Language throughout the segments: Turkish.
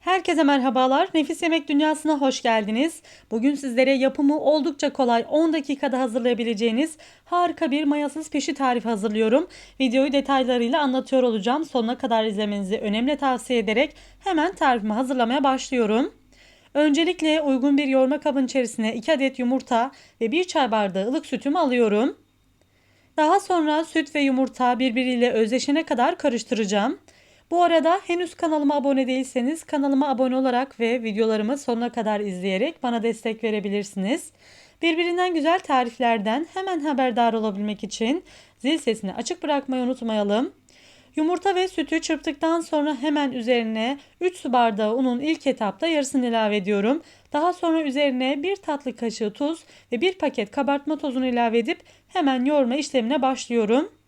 Herkese merhabalar. Nefis Yemek Dünyası'na hoş geldiniz. Bugün sizlere yapımı oldukça kolay 10 dakikada hazırlayabileceğiniz harika bir mayasız pişi tarifi hazırlıyorum. Videoyu detaylarıyla anlatıyor olacağım. Sonuna kadar izlemenizi önemli tavsiye ederek hemen tarifimi hazırlamaya başlıyorum. Öncelikle uygun bir yoğurma kabın içerisine 2 adet yumurta ve 1 çay bardağı ılık sütümü alıyorum. Daha sonra süt ve yumurta birbiriyle özleşene kadar karıştıracağım. Bu arada henüz kanalıma abone değilseniz kanalıma abone olarak ve videolarımı sonuna kadar izleyerek bana destek verebilirsiniz. Birbirinden güzel tariflerden hemen haberdar olabilmek için zil sesini açık bırakmayı unutmayalım. Yumurta ve sütü çırptıktan sonra hemen üzerine 3 su bardağı unun ilk etapta yarısını ilave ediyorum. Daha sonra üzerine 1 tatlı kaşığı tuz ve 1 paket kabartma tozunu ilave edip hemen yoğurma işlemine başlıyorum.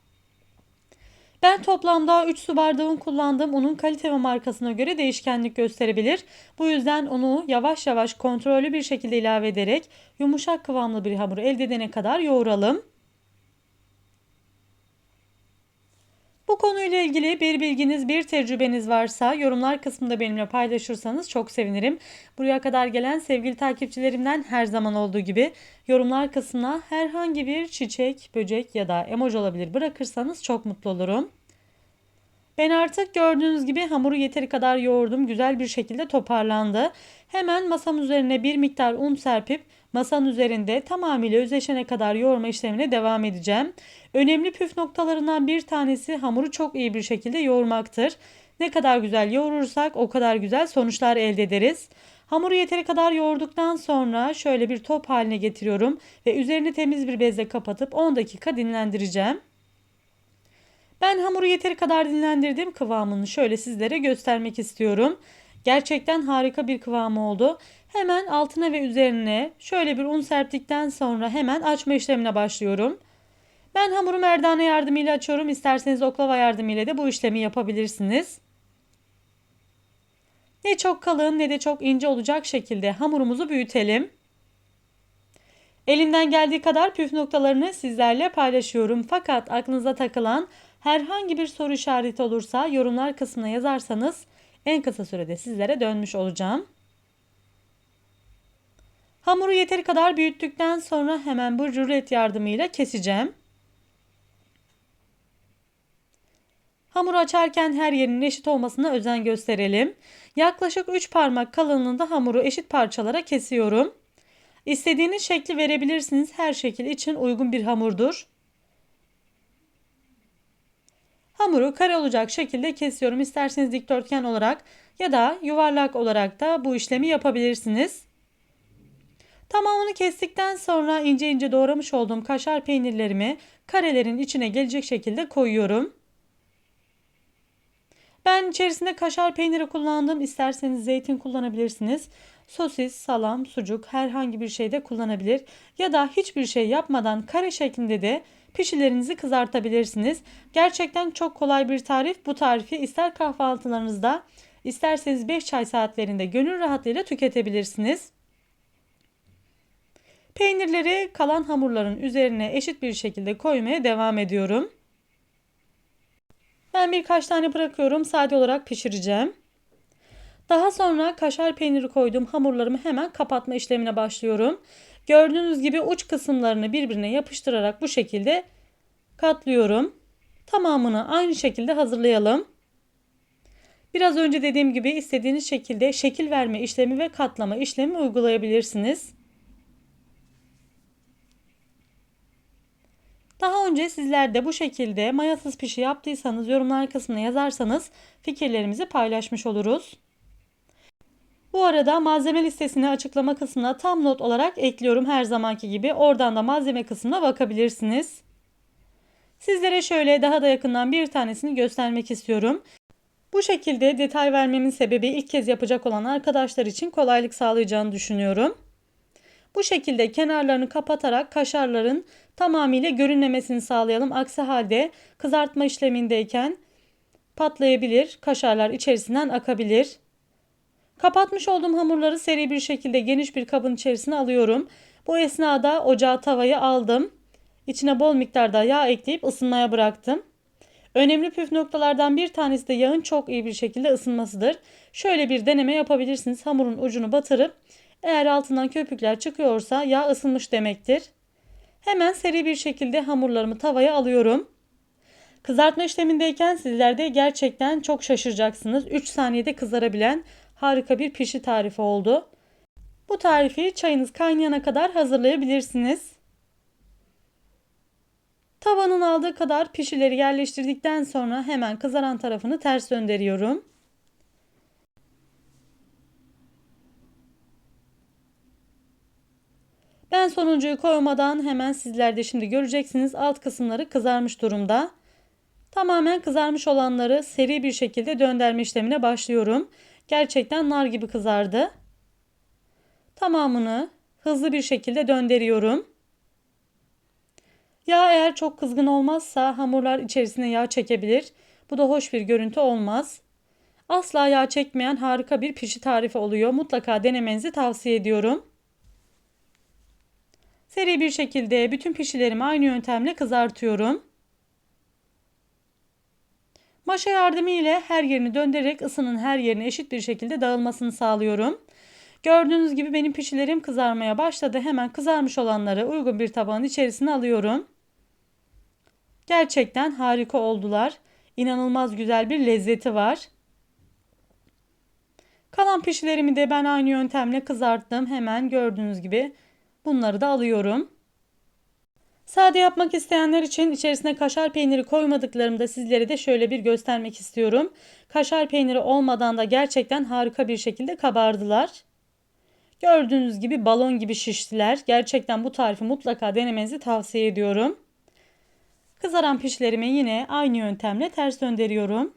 Ben toplamda 3 su bardağı un kullandım. Unun kalite ve markasına göre değişkenlik gösterebilir. Bu yüzden unu yavaş yavaş kontrollü bir şekilde ilave ederek yumuşak kıvamlı bir hamur elde edene kadar yoğuralım. Bu konuyla ilgili bir bilginiz, bir tecrübeniz varsa yorumlar kısmında benimle paylaşırsanız çok sevinirim. Buraya kadar gelen sevgili takipçilerimden her zaman olduğu gibi yorumlar kısmına herhangi bir çiçek, böcek ya da emoji olabilir bırakırsanız çok mutlu olurum. Ben artık gördüğünüz gibi hamuru yeteri kadar yoğurdum. Güzel bir şekilde toparlandı. Hemen masam üzerine bir miktar un serpip masanın üzerinde tamamıyla özleşene kadar yoğurma işlemine devam edeceğim. Önemli püf noktalarından bir tanesi hamuru çok iyi bir şekilde yoğurmaktır. Ne kadar güzel yoğurursak o kadar güzel sonuçlar elde ederiz. Hamuru yeteri kadar yoğurduktan sonra şöyle bir top haline getiriyorum ve üzerini temiz bir bezle kapatıp 10 dakika dinlendireceğim. Ben hamuru yeteri kadar dinlendirdim kıvamını şöyle sizlere göstermek istiyorum. Gerçekten harika bir kıvamı oldu. Hemen altına ve üzerine şöyle bir un serptikten sonra hemen açma işlemine başlıyorum. Ben hamuru merdane yardımıyla açıyorum. İsterseniz oklava yardımıyla da bu işlemi yapabilirsiniz. Ne çok kalın ne de çok ince olacak şekilde hamurumuzu büyütelim. Elimden geldiği kadar püf noktalarını sizlerle paylaşıyorum. Fakat aklınıza takılan herhangi bir soru işareti olursa yorumlar kısmına yazarsanız en kısa sürede sizlere dönmüş olacağım. Hamuru yeteri kadar büyüttükten sonra hemen bu rulet yardımıyla keseceğim. Hamuru açarken her yerinin eşit olmasına özen gösterelim. Yaklaşık 3 parmak kalınlığında hamuru eşit parçalara kesiyorum. İstediğiniz şekli verebilirsiniz. Her şekil için uygun bir hamurdur. Hamuru kare olacak şekilde kesiyorum. İsterseniz dikdörtgen olarak ya da yuvarlak olarak da bu işlemi yapabilirsiniz. Tamamını kestikten sonra ince ince doğramış olduğum kaşar peynirlerimi karelerin içine gelecek şekilde koyuyorum. Ben içerisinde kaşar peyniri kullandım. İsterseniz zeytin kullanabilirsiniz. Sosis, salam, sucuk herhangi bir şey de kullanabilir. Ya da hiçbir şey yapmadan kare şeklinde de pişilerinizi kızartabilirsiniz. Gerçekten çok kolay bir tarif. Bu tarifi ister kahvaltılarınızda isterseniz 5 çay saatlerinde gönül rahatlığıyla tüketebilirsiniz. Peynirleri kalan hamurların üzerine eşit bir şekilde koymaya devam ediyorum. Ben birkaç tane bırakıyorum. Sade olarak pişireceğim. Daha sonra kaşar peyniri koyduğum hamurlarımı hemen kapatma işlemine başlıyorum. Gördüğünüz gibi uç kısımlarını birbirine yapıştırarak bu şekilde katlıyorum. Tamamını aynı şekilde hazırlayalım. Biraz önce dediğim gibi istediğiniz şekilde şekil verme işlemi ve katlama işlemi uygulayabilirsiniz. Daha önce sizler de bu şekilde mayasız pişi yaptıysanız yorumlar kısmına yazarsanız fikirlerimizi paylaşmış oluruz. Bu arada malzeme listesini açıklama kısmına tam not olarak ekliyorum her zamanki gibi. Oradan da malzeme kısmına bakabilirsiniz. Sizlere şöyle daha da yakından bir tanesini göstermek istiyorum. Bu şekilde detay vermemin sebebi ilk kez yapacak olan arkadaşlar için kolaylık sağlayacağını düşünüyorum. Bu şekilde kenarlarını kapatarak kaşarların tamamıyla görünmemesini sağlayalım. Aksi halde kızartma işlemindeyken patlayabilir, kaşarlar içerisinden akabilir. Kapatmış olduğum hamurları seri bir şekilde geniş bir kabın içerisine alıyorum. Bu esnada ocağa tavayı aldım. İçine bol miktarda yağ ekleyip ısınmaya bıraktım. Önemli püf noktalardan bir tanesi de yağın çok iyi bir şekilde ısınmasıdır. Şöyle bir deneme yapabilirsiniz. Hamurun ucunu batırıp eğer altından köpükler çıkıyorsa yağ ısınmış demektir. Hemen seri bir şekilde hamurlarımı tavaya alıyorum. Kızartma işlemindeyken sizler de gerçekten çok şaşıracaksınız. 3 saniyede kızarabilen harika bir pişi tarifi oldu. Bu tarifi çayınız kaynayana kadar hazırlayabilirsiniz. Tavanın aldığı kadar pişileri yerleştirdikten sonra hemen kızaran tarafını ters döndürüyorum. Ben sonuncuyu koymadan hemen sizler de şimdi göreceksiniz alt kısımları kızarmış durumda. Tamamen kızarmış olanları seri bir şekilde döndürme işlemine başlıyorum. Gerçekten nar gibi kızardı. Tamamını hızlı bir şekilde döndürüyorum. Yağ eğer çok kızgın olmazsa hamurlar içerisine yağ çekebilir. Bu da hoş bir görüntü olmaz. Asla yağ çekmeyen harika bir pişi tarifi oluyor. Mutlaka denemenizi tavsiye ediyorum. Seri bir şekilde bütün pişilerimi aynı yöntemle kızartıyorum. Maşa yardımı ile her yerini döndürerek ısının her yerine eşit bir şekilde dağılmasını sağlıyorum. Gördüğünüz gibi benim pişilerim kızarmaya başladı. Hemen kızarmış olanları uygun bir tabağın içerisine alıyorum. Gerçekten harika oldular. İnanılmaz güzel bir lezzeti var. Kalan pişilerimi de ben aynı yöntemle kızarttım. Hemen gördüğünüz gibi bunları da alıyorum. Sade yapmak isteyenler için içerisine kaşar peyniri koymadıklarımı da sizlere de şöyle bir göstermek istiyorum. Kaşar peyniri olmadan da gerçekten harika bir şekilde kabardılar. Gördüğünüz gibi balon gibi şiştiler. Gerçekten bu tarifi mutlaka denemenizi tavsiye ediyorum. Kızaran pişlerimi yine aynı yöntemle ters döndürüyorum.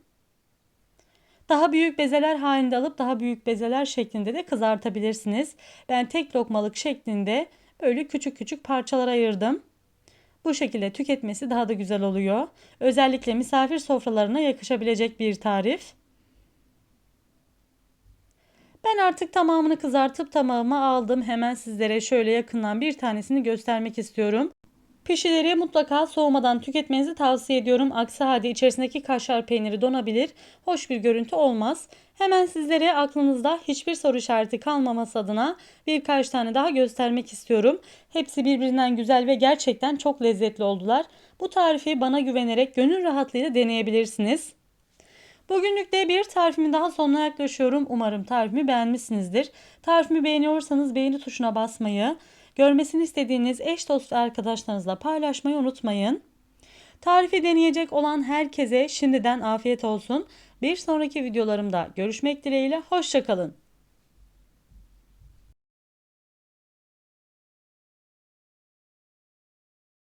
Daha büyük bezeler halinde alıp daha büyük bezeler şeklinde de kızartabilirsiniz. Ben tek lokmalık şeklinde böyle küçük küçük parçalar ayırdım. Bu şekilde tüketmesi daha da güzel oluyor. Özellikle misafir sofralarına yakışabilecek bir tarif. Ben artık tamamını kızartıp tamamı aldım. Hemen sizlere şöyle yakından bir tanesini göstermek istiyorum. Pişileri mutlaka soğumadan tüketmenizi tavsiye ediyorum. Aksi halde içerisindeki kaşar peyniri donabilir. Hoş bir görüntü olmaz. Hemen sizlere aklınızda hiçbir soru işareti kalmaması adına birkaç tane daha göstermek istiyorum. Hepsi birbirinden güzel ve gerçekten çok lezzetli oldular. Bu tarifi bana güvenerek gönül rahatlığıyla deneyebilirsiniz. Bugünlük de bir tarifimin daha sonuna yaklaşıyorum. Umarım tarifimi beğenmişsinizdir. Tarifimi beğeniyorsanız beğeni tuşuna basmayı, görmesini istediğiniz eş dost arkadaşlarınızla paylaşmayı unutmayın. Tarifi deneyecek olan herkese şimdiden afiyet olsun. Bir sonraki videolarımda görüşmek dileğiyle. Hoşçakalın.